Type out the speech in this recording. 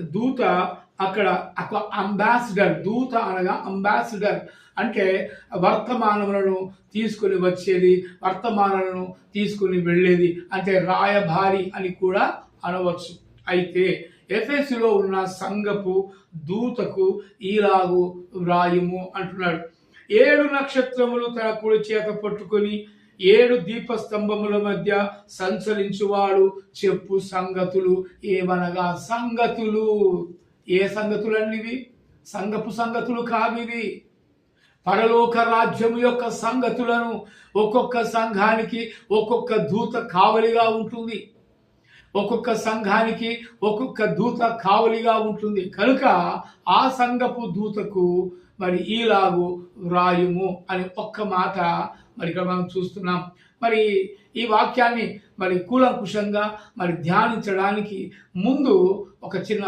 దూత అక్కడ అంబాసిడర్ దూత అనగా అంబాసిడర్ అంటే వర్తమానములను తీసుకుని వచ్చేది వర్తమానాలను తీసుకుని వెళ్ళేది అంటే రాయభారి అని కూడా అనవచ్చు. అయితే ఎఫెస్సులో ఉన్న సంఘపు దూతకు ఈలాగు వ్రాయము అంటున్నాడు. ఏడు నక్షత్రములు తన కుడి చేత పట్టుకొని ఏడు దీపస్తంభముల మధ్య సంచరించువాడు. చెప్పు సంగతులు ఏమనగా సంగతులు? ఏ సంగతులు అన్నివి సంగపు సంగతులు కావివి. పరలోక రాజ్యము యొక్క సంగతులను ఒక్కొక్క సంఘానికి ఒక్కొక్క దూత కావలిగా ఉంటుంది. ఒక్కొక్క సంఘానికి ఒక్కొక్క దూత కావలిగా ఉంటుంది. కనుక ఆ సంఘపు దూతకు మరి ఈలాగు వ్రాయుము అని ఒక్క మాట మరి ఇక్కడ మనం చూస్తున్నాం. మరి ఈ వాక్యాన్ని మరి కూలంకుషంగా మరి ధ్యానించడానికి ముందు ఒక చిన్న